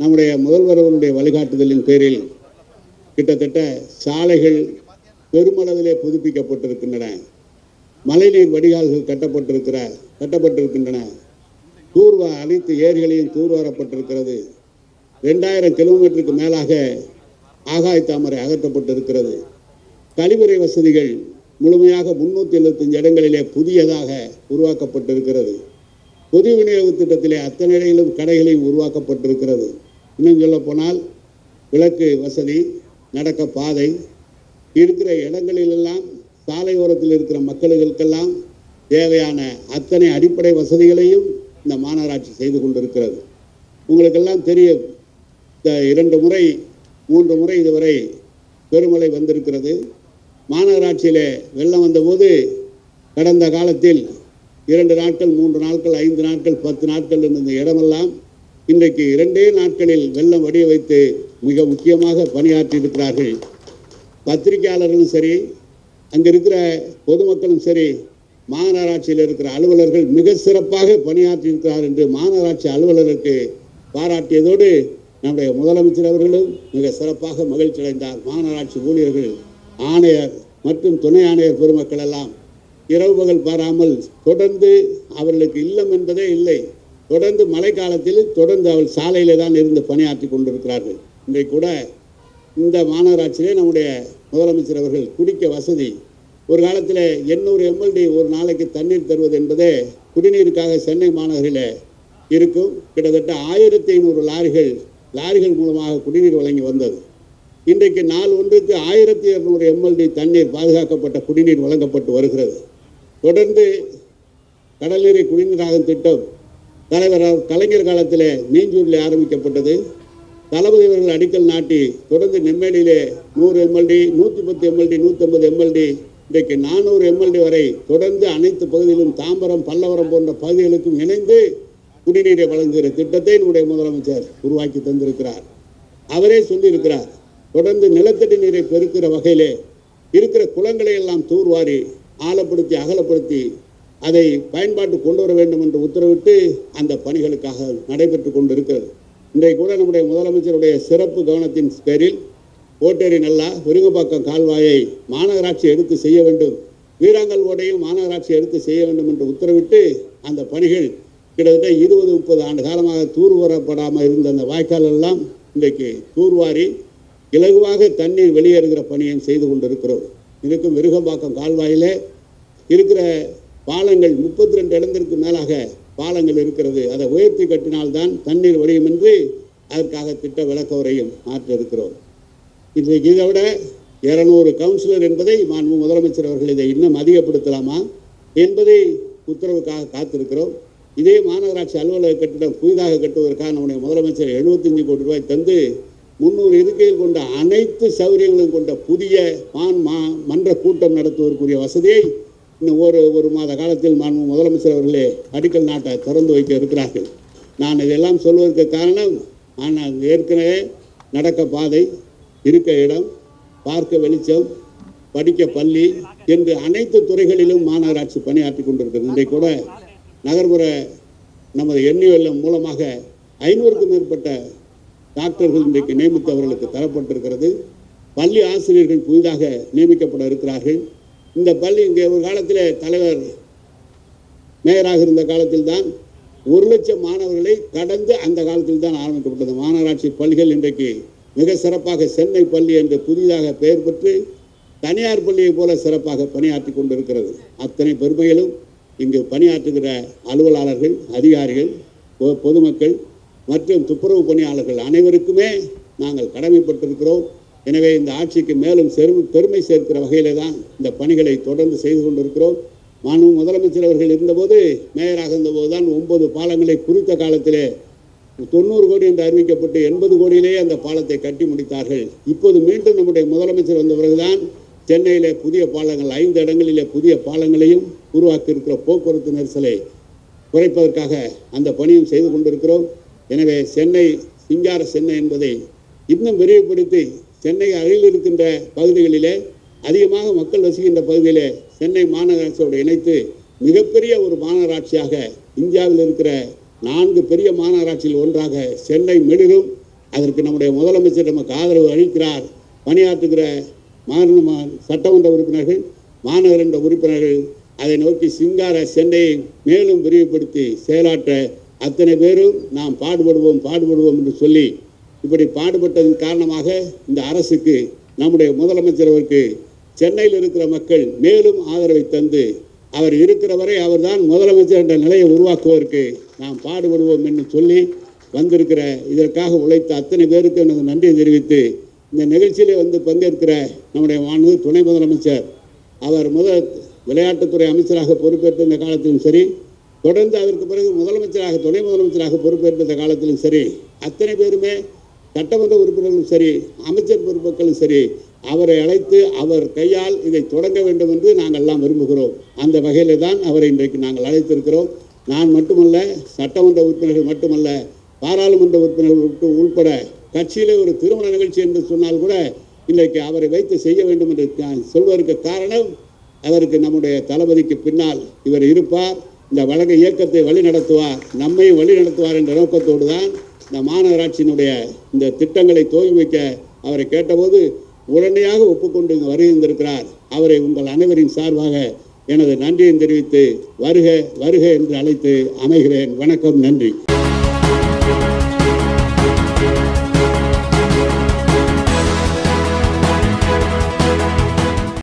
நம்முடைய முதல்வர் அவருடைய வழிகாட்டுதலின் பேரில் கிட்டத்தட்ட சாலைகள் பெருமளவிலே புதுப்பிக்கப்பட்டிருக்கின்றன. மழைநீர் வடிகால்கள் கட்டப்பட்டிருக்கிற கட்டப்பட்டிருக்கின்றன. தூர்வ அனைத்து ஏரிகளையும் தூர்வாரப்பட்டிருக்கிறது. ரெண்டாயிரம் கிலோமீட்டருக்கு மேலாக ஆகாய தாமரை அகற்றப்பட்டிருக்கிறது. கழிவறை வசதிகள் முழுமையாக முன்னூற்றி எழுபத்தஞ்சு இடங்களிலே புதியதாக உருவாக்கப்பட்டிருக்கிறது. பொது விநியோக திட்டத்திலே அத்தனை இடங்களிலும் கடைகளையும் உருவாக்கப்பட்டிருக்கிறது. இன்னும் சொல்ல போனால் விளக்கு வசதி நடக்க பாதை இருக்கிற இடங்களிலெல்லாம் சாலை ஓரத்தில் இருக்கிற மக்களுக்கெல்லாம் தேவையான அத்தனை அடிப்படை வசதிகளையும் இந்த மாநகராட்சி செய்து கொண்டிருக்கிறது. உங்களுக்கெல்லாம் தெரியும் இந்த இரண்டு முறை மூன்று முறை இதுவரை பெருமழை வந்திருக்கிறது. மாநகராட்சியில் வெள்ளம் வந்தபோது கடந்த காலத்தில் இரண்டு நாட்கள் மூன்று நாட்கள் ஐந்து நாட்கள் பத்து நாட்கள் இருந்த இடமெல்லாம் இன்றைக்கு இரண்டே நாட்களில் வெள்ளம் வடிய வைத்து மிக முக்கியமாக பணியாற்றி இருக்கிறார்கள் பத்திரிகையாளர்களும் சரி அங்கே இருக்கிற பொதுமக்களும் சரி மாநகராட்சியில் இருக்கிற அலுவலர்கள் மிக சிறப்பாக பணியாற்றி இருக்கிறார் என்று மாநகராட்சி அலுவலருக்கு பாராட்டியதோடு நம்முடைய முதலமைச்சர் அவர்களும் மிக சிறப்பாக மகிழ்ச்சி அடைந்தார் மாநகராட்சி ஊழியர்கள் ஆணையர் மற்றும் துணை ஆணையர் பெருமக்கள் எல்லாம் இரவு பகல் பாராமல் தொடர்ந்து அவர்களுக்கு இல்லம் என்பதே இல்லை. தொடர்ந்து மழை காலத்தில் தொடர்ந்து அவள் சாலையிலே தான் இருந்து பணியாற்றி கொண்டிருக்கிறார்கள். இன்றைக்கு கூட இந்த மாநகராட்சியிலே நம்முடைய முதலமைச்சர் அவர்கள் குடிக்க வசதி ஒரு காலத்தில் எண்ணூறு எம்எல்டி ஒரு நாளைக்கு தண்ணீர் தருவது என்பதே குடிநீருக்காக சென்னை மாநகரில் இருக்கும். கிட்டத்தட்ட ஆயிரத்தி ஐநூறு லாரிகள் லாரிகள் மூலமாக குடிநீர் வழங்கி வந்தது. இன்றைக்கு நாள் ஒன்றுக்கு ஆயிரத்தி இரநூறு எம்எல்டி தண்ணீர் பாதுகாக்கப்பட்ட குடிநீர் வழங்கப்பட்டு வருகிறது. தொடர்ந்து கடல்நீரை குடிநீராகும் திட்டம் தலைவர் கலைஞர் காலத்தில் மீஞ்சூரில் ஆரம்பிக்கப்பட்டது. தளபதி அவர்கள் அடிக்கல் நாட்டி தொடர்ந்து நெம்மேலியிலே நூறு எம்எல்டி நூற்றி பத்து எம்எல்டி நூற்றம்பது எம்எல்டி இன்றைக்கு நானூறு எம்எல்டி வரை தொடர்ந்து அனைத்து பகுதியிலும் தாம்பரம் பல்லவரம் போன்ற பகுதிகளுக்கும் இணைந்து குடிநீரை வழங்குகிற திட்டத்தை நம்முடைய முதலமைச்சர் உருவாக்கி தந்திருக்கிறார். அவரே சொல்லியிருக்கிறார் தொடர்ந்து நிலத்தடி நீரை பெருக்கிற வகையிலே இருக்கிற குளங்களை எல்லாம் தூர்வாரி ஆழப்படுத்தி அகலப்படுத்தி அதை பயன்பாட்டு கொண்டு வர வேண்டும் என்று உத்தரவிட்டு அந்த பணிகளுக்காக நடைபெற்று கொண்டிருக்கிறது. இன்றைக்கு கூட நம்முடைய முதலமைச்சருடைய சிறப்பு கவனத்தின் பேரில் ஓட்டேரி நல்லா விருங்கப்பாக்கம் கால்வாயை மாநகராட்சி எடுத்து செய்ய வேண்டும். வீராங்கல் ஓடையும் மாநகராட்சி எடுத்து செய்ய வேண்டும் என்று உத்தரவிட்டு அந்த பணிகள் கிட்டத்தட்ட இருபது முப்பது ஆண்டு காலமாக தூர்வரப்படாமல் இருந்த அந்த வாய்க்கால் எல்லாம் இன்றைக்கு தூர்வாரி இலகுவாக தண்ணீர் வெளியேறுகிற பணியும் செய்து கொண்டிருக்கிறோம் இருக்கும் விருகம்பாக்கம் கால்வாயிலே இருக்கிற பாலங்கள் முப்பத்தி ரெண்டு இடத்திற்கு மேலாக பாலங்கள் இருக்கிறது. அதை உயர்த்தி கட்டினால்தான் தண்ணீர் வடியும் என்று அதற்காக திட்ட விளக்க உரையும் மாற்றிருக்கிறோம் இன்றைக்கு இதை விட இருநூறு கவுன்சிலர் என்பதை மாண்பு முதலமைச்சர் அவர்கள் இதை இன்னும் அதிகப்படுத்தலாமா என்பதை உத்தரவுக்காக காத்திருக்கிறோம். இதே மாநகராட்சி அலுவலக கட்டிடம் புதிதாக கட்டுவதற்காக நம்முடைய முதலமைச்சர் 75 கோடி ரூபாய் தந்து முன்னூறு இருக்கையில் கொண்ட அனைத்து சௌகரியங்களும் கொண்ட புதிய மான் மா மன்ற கூட்டம் நடத்துவதற்குரிய வசதியை இன்னும் ஒரு ஒரு மாத காலத்தில் மாண்பு முதலமைச்சர் அவர்களே அடிக்கல் நாட்டை திறந்து வைக்க இருக்கிறார்கள். நான் இதெல்லாம் சொல்வதற்கு காரணம் ஆனால் ஏற்கனவே நடக்க பாதை இருக்க இடம் பார்க்க வெளிச்சம் படிக்க பள்ளி என்று அனைத்து துறைகளிலும் மாநகராட்சி பணியாற்றி கொண்டிருக்கிறது. இன்றைக்கு கூட நகர்ப்புற நமது எண்ணி வெள்ளம் மூலமாக ஐநூறுக்கும் மேற்பட்ட டாக்டர்கள் இன்றைக்கு நியமித்தவர்களுக்கு தரப்பட்டிருக்கிறது. பள்ளி ஆசிரியர்கள் புதிதாக நியமிக்கப்பட இருக்கிறார்கள். இந்த பள்ளி இங்கே ஒரு காலத்தில் தலைவர் மேயராக இருந்த காலத்தில் தான் ஒரு லட்சம் மாணவர்களை கடந்து அந்த காலத்தில் தான் ஆரம்பிக்கப்பட்டது. மாநகராட்சி பள்ளிகள் இன்றைக்கு மிக சிறப்பாக சென்னை பள்ளி என்று புதிதாக பெயர் பெற்று தனியார் பள்ளியை போல சிறப்பாக பணியாற்றி கொண்டிருக்கிறது. அத்தனை பெருமைகளும் இங்கு பணியாற்றுகிற அலுவலாளர்கள் அதிகாரிகள் பொ- பொதுமக்கள் மற்றும் துப்புரவு பணியாளர்கள் அனைவருக்குமே நாங்கள் கடமைப்பட்டிருக்கிறோம். எனவே இந்த ஆட்சிக்கு மேலும் செரு பெருமை சேர்க்கிற வகையிலே தான் இந்த பணிகளை தொடர்ந்து செய்து கொண்டிருக்கிறோம். மாண்பு முதலமைச்சர் அவர்கள் இருந்தபோது மேயராக இருந்தபோது தான் ஒன்பது பாலங்களை குறித்த காலத்திலே தொண்ணூறு கோடி என்று அறிவிக்கப்பட்டு எண்பது கோடியிலேயே அந்த பாலத்தை கட்டி முடித்தார்கள். இப்போது மீண்டும் நம்முடைய முதலமைச்சர் வந்த பிறகுதான் சென்னையிலே புதிய பாலங்கள் ஐந்து இடங்களிலே புதிய பாலங்களையும் உருவாக்கி இருக்கிற போக்குவரத்து நெரிசலை குறைப்பதற்காக அந்த பணியும் செய்து கொண்டிருக்கிறோம். எனவே சென்னை சிங்கார சென்னை என்பதை இன்னும் விரிவுபடுத்தி சென்னை அருகில் இருக்கின்ற பகுதிகளிலே அதிகமாக மக்கள் வசிக்கின்ற பகுதியிலே சென்னை மாநகராட்சியோடு இணைத்து மிகப்பெரிய ஒரு மாநகராட்சியாக இந்தியாவில் இருக்கிற நான்கு பெரிய மாநகராட்சியில் ஒன்றாக சென்னை மெடிரும் அதற்கு நம்முடைய முதலமைச்சர் நமக்கு ஆதரவு அளிக்கிறார். பணியாற்றுகிற மாநில சட்டமன்ற உறுப்பினர்கள் மாநகரன்ற உறுப்பினர்கள் அதை நோக்கி சிங்கார சென்னையை மேலும் விரிவுபடுத்தி செயலாற்ற அத்தனை பேரும் நாம் பாடுபடுவோம் பாடுபடுவோம் என்று சொல்லி இப்படி பாடுபட்டதன் காரணமாக இந்த அரசுக்கு நம்முடைய முதலமைச்சர் அவருக்கு சென்னையில் இருக்கிற மக்கள் மேலும் ஆதரவை தந்து அவர் இருக்கிற வரை அவர்தான் முதலமைச்சர் என்ற நிலையை உருவாக்குவதற்கு நாம் பாடுபடுவோம் என்று சொல்லி வந்திருக்கிற இதற்காக உழைத்த அத்தனை பேருக்கு எனது நன்றியை தெரிவித்து இந்த நிகழ்ச்சியிலே வந்து பங்கேற்கிற நம்முடைய மாண்பு துணை முதலமைச்சர் அவர் முதல் விளையாட்டுத்துறை அமைச்சராக பொறுப்பேற்ற இந்த காலத்திலும் சரி தொடர்ந்து அதற்கு பிறகு முதலமைச்சராக துணை முதலமைச்சராக பொறுப்பேற்ற காலத்திலும் சரி அத்தனை பேருமே சட்டமன்ற உறுப்பினர்களும் சரி அமைச்சர் பொறுப்புகளும் சரி அவரை அழைத்து அவர் கையால் இதை தொடங்க வேண்டும் என்று நாங்கள் எல்லாம் விரும்புகிறோம். அந்த வகையில் தான் அவரை இன்றைக்கு நாங்கள் அழைத்திருக்கிறோம். நான் மட்டுமல்ல சட்டமன்ற உறுப்பினர்கள் மட்டுமல்ல பாராளுமன்ற உறுப்பினர்கள் உட்ப- உள்பட கட்சியிலே ஒரு திருமண நிகழ்ச்சி என்று சொன்னால் கூட இன்றைக்கு அவரை வைத்து செய்ய வேண்டும் என்று சொல்வதற்கு காரணம் அவருக்கு நம்முடைய தளபதிக்கு பின்னால் இவர் இருப்பார். இந்த வழக்கு இயக்கத்தை வழி நடத்துவார் நம்மையும் வழி நடத்துவார் என்ற நோக்கத்தோடு தான் இந்த மாநகராட்சியினுடைய இந்த திட்டங்களை துவங்கி வைக்க அவரை கேட்டபோது உடனடியாக ஒப்புக்கொண்டு இங்கு வருகின்றிருக்கிறார் அவரை உங்கள் அனைவரின் சார்பாக எனது நன்றியை தெரிவித்து வருக வருக என்று அழைத்து அமைகிறேன். வணக்கம் நன்றி.